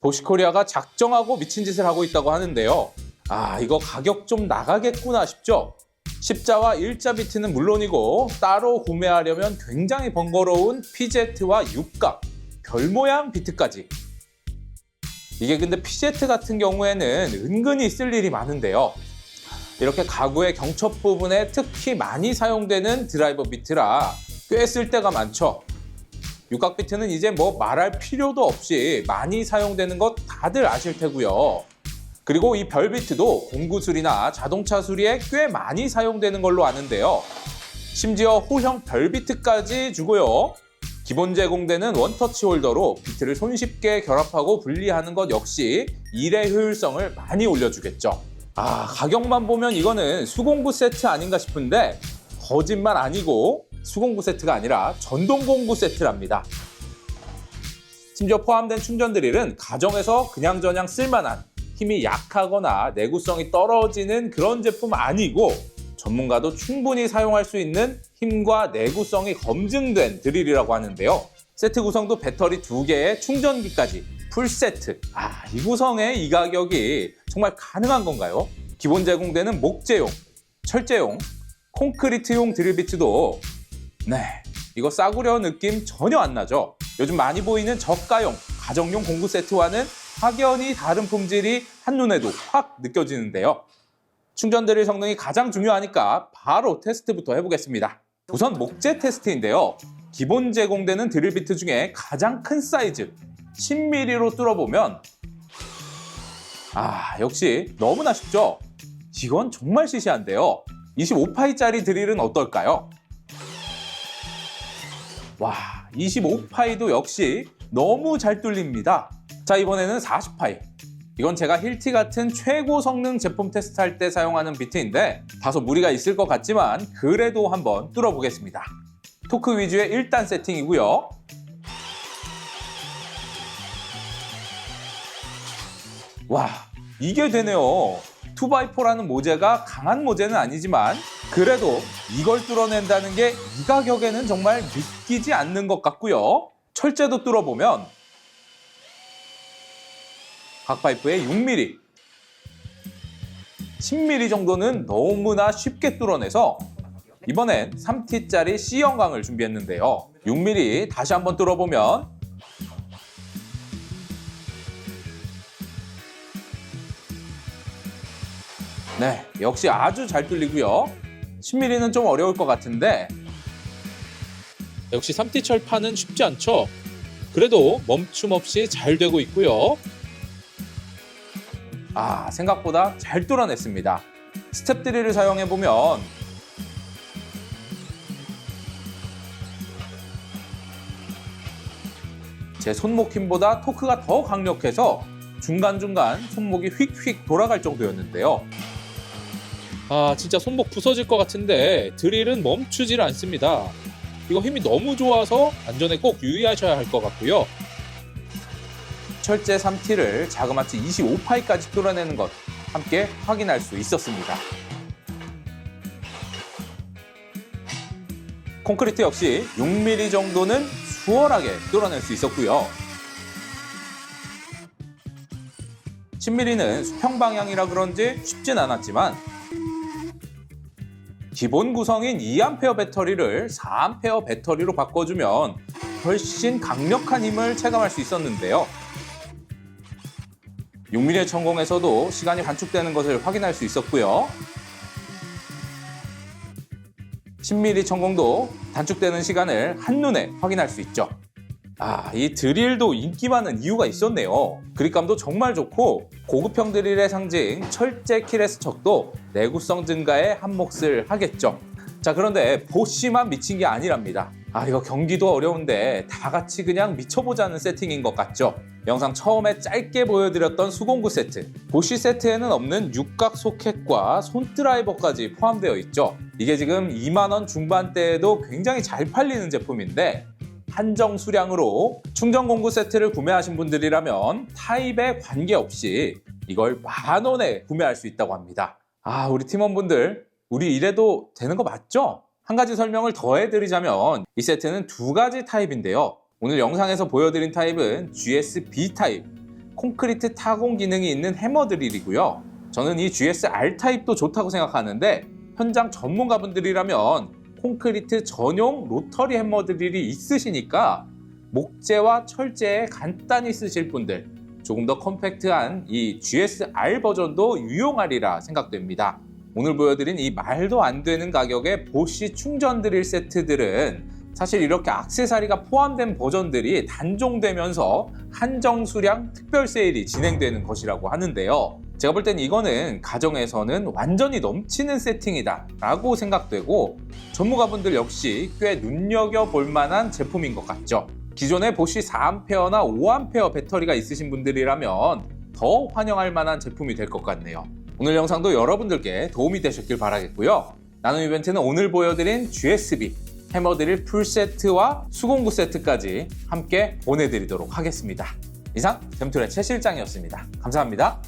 보시코리아가 작정하고 미친 짓을 하고 있다고 하는데요. 아, 이거 가격 좀 나가겠구나 싶죠? 십자와 일자 비트는 물론이고 따로 구매하려면 굉장히 번거로운 PZ와 육각, 별 모양 비트까지. 이게 근데 PZ 같은 경우에는 은근히 쓸 일이 많은데요. 이렇게 가구의 경첩 부분에 특히 많이 사용되는 드라이버 비트라 꽤 쓸 때가 많죠. 육각 비트는 이제 뭐 말할 필요도 없이 많이 사용되는 것 다들 아실 테고요. 그리고 이 별 비트도 공구 수리나 자동차 수리에 꽤 많이 사용되는 걸로 아는데요. 심지어 호형 별 비트까지 주고요. 기본 제공되는 원터치 홀더로 비트를 손쉽게 결합하고 분리하는 것 역시 일의 효율성을 많이 올려주겠죠. 아, 가격만 보면 이거는 수공구 세트 아닌가 싶은데 거짓말 아니고 수공구 세트가 아니라 전동공구 세트랍니다. 심지어 포함된 충전 드릴은 가정에서 그냥저냥 쓸만한 힘이 약하거나 내구성이 떨어지는 그런 제품 아니고 전문가도 충분히 사용할 수 있는 힘과 내구성이 검증된 드릴이라고 하는데요. 세트 구성도 배터리 두개의 충전기까지 풀 세트. 아, 이 구성에 이 가격이 정말 가능한 건가요? 기본 제공되는 목재용, 철제용, 콘크리트용 드릴 비트도 네, 이거 싸구려 느낌 전혀 안 나죠? 요즘 많이 보이는 저가용, 가정용 공구 세트와는 확연히 다른 품질이 한눈에도 확 느껴지는데요. 충전 드릴 성능이 가장 중요하니까 바로 테스트부터 해보겠습니다. 우선 목재 테스트인데요. 기본 제공되는 드릴 비트 중에 가장 큰 사이즈 10mm로 뚫어보면 아 역시 너무나 쉽죠? 이건 정말 시시한데요. 25파이짜리 드릴은 어떨까요? 와 25파이도 역시 너무 잘 뚫립니다. 자 이번에는 40파이 이건 제가 힐티 같은 최고 성능 제품 테스트할 때 사용하는 비트인데 다소 무리가 있을 것 같지만 그래도 한번 뚫어보겠습니다. 토크 위주의 1단 세팅이고요. 와 이게 되네요. 2x4라는 모재가 강한 모재는 아니지만 그래도 이걸 뚫어낸다는 게 이 가격에는 정말 믿기지 않는 것 같고요. 철제도 뚫어보면 각 파이프에 6mm, 10mm 정도는 너무나 쉽게 뚫어내서 이번엔 3T짜리 C형광을 준비했는데요. 6mm 다시 한번 뚫어보면 네, 역시 아주 잘 뚫리고요. 10mm는 좀 어려울 것 같은데 역시 3T 철판은 쉽지 않죠. 그래도 멈춤 없이 잘 되고 있고요. 아, 생각보다 잘 뚫어냈습니다. 스텝 드릴을 사용해 보면 제 손목 힘보다 토크가 더 강력해서 중간중간 손목이 휙휙 돌아갈 정도였는데요. 아, 진짜 손목 부서질 것 같은데 드릴은 멈추질 않습니다. 이거 힘이 너무 좋아서 안전에 꼭 유의하셔야 할 것 같고요. 철제 3T를 자그마치 25파이까지 뚫어내는 것 함께 확인할 수 있었습니다. 콘크리트 역시 6mm 정도는 수월하게 뚫어낼 수 있었고요. 10mm는 수평 방향이라 그런지 쉽진 않았지만 기본 구성인 2A 배터리를 4A 배터리로 바꿔주면 훨씬 강력한 힘을 체감할 수 있었는데요. 6mm 천공에서도 시간이 단축되는 것을 확인할 수 있었고요. 10mm 천공도 단축되는 시간을 한눈에 확인할 수 있죠. 아, 이 드릴도 인기 많은 이유가 있었네요. 그립감도 정말 좋고 고급형 드릴의 상징 철제 키레스 척도 내구성 증가에 한 몫을 하겠죠. 자, 그런데 보쉬만 미친 게 아니랍니다. 아, 이거 경기도 어려운데 다 같이 그냥 미쳐보자는 세팅인 것 같죠? 영상 처음에 짧게 보여드렸던 수공구 세트. 보쉬 세트에는 없는 육각 소켓과 손 드라이버까지 포함되어 있죠. 이게 지금 2만원 중반대에도 굉장히 잘 팔리는 제품인데 한정 수량으로 충전 공구 세트를 구매하신 분들이라면 타입에 관계없이 이걸 만 원에 구매할 수 있다고 합니다. 아, 우리 팀원분들, 우리 이래도 되는 거 맞죠? 한 가지 설명을 더 해드리자면 이 세트는 두 가지 타입인데요. 오늘 영상에서 보여드린 타입은 GS-B 타입, 콘크리트 타공 기능이 있는 해머 드릴이고요. 저는 이 GS-R 타입도 좋다고 생각하는데 현장 전문가분들이라면 콘크리트 전용 로터리 해머 드릴이 있으시니까 목재와 철재에 간단히 쓰실 분들 조금 더 컴팩트한 이 GS-R 버전도 유용하리라 생각됩니다. 오늘 보여드린 이 말도 안 되는 가격의 보쉬 충전 드릴 세트들은 사실 이렇게 악세사리가 포함된 버전들이 단종되면서 한정 수량 특별 세일이 진행되는 것이라고 하는데요. 제가 볼 땐 이거는 가정에서는 완전히 넘치는 세팅이다 라고 생각되고 전문가분들 역시 꽤 눈여겨볼 만한 제품인 것 같죠. 기존에 보쉬 4A나 5A 배터리가 있으신 분들이라면 더 환영할 만한 제품이 될 것 같네요. 오늘 영상도 여러분들께 도움이 되셨길 바라겠고요. 나눔 이벤트는 오늘 보여드린 GSB 해머드릴 풀세트와 수공구 세트까지 함께 보내드리도록 하겠습니다. 이상 잼툴의 최 실장이었습니다. 감사합니다.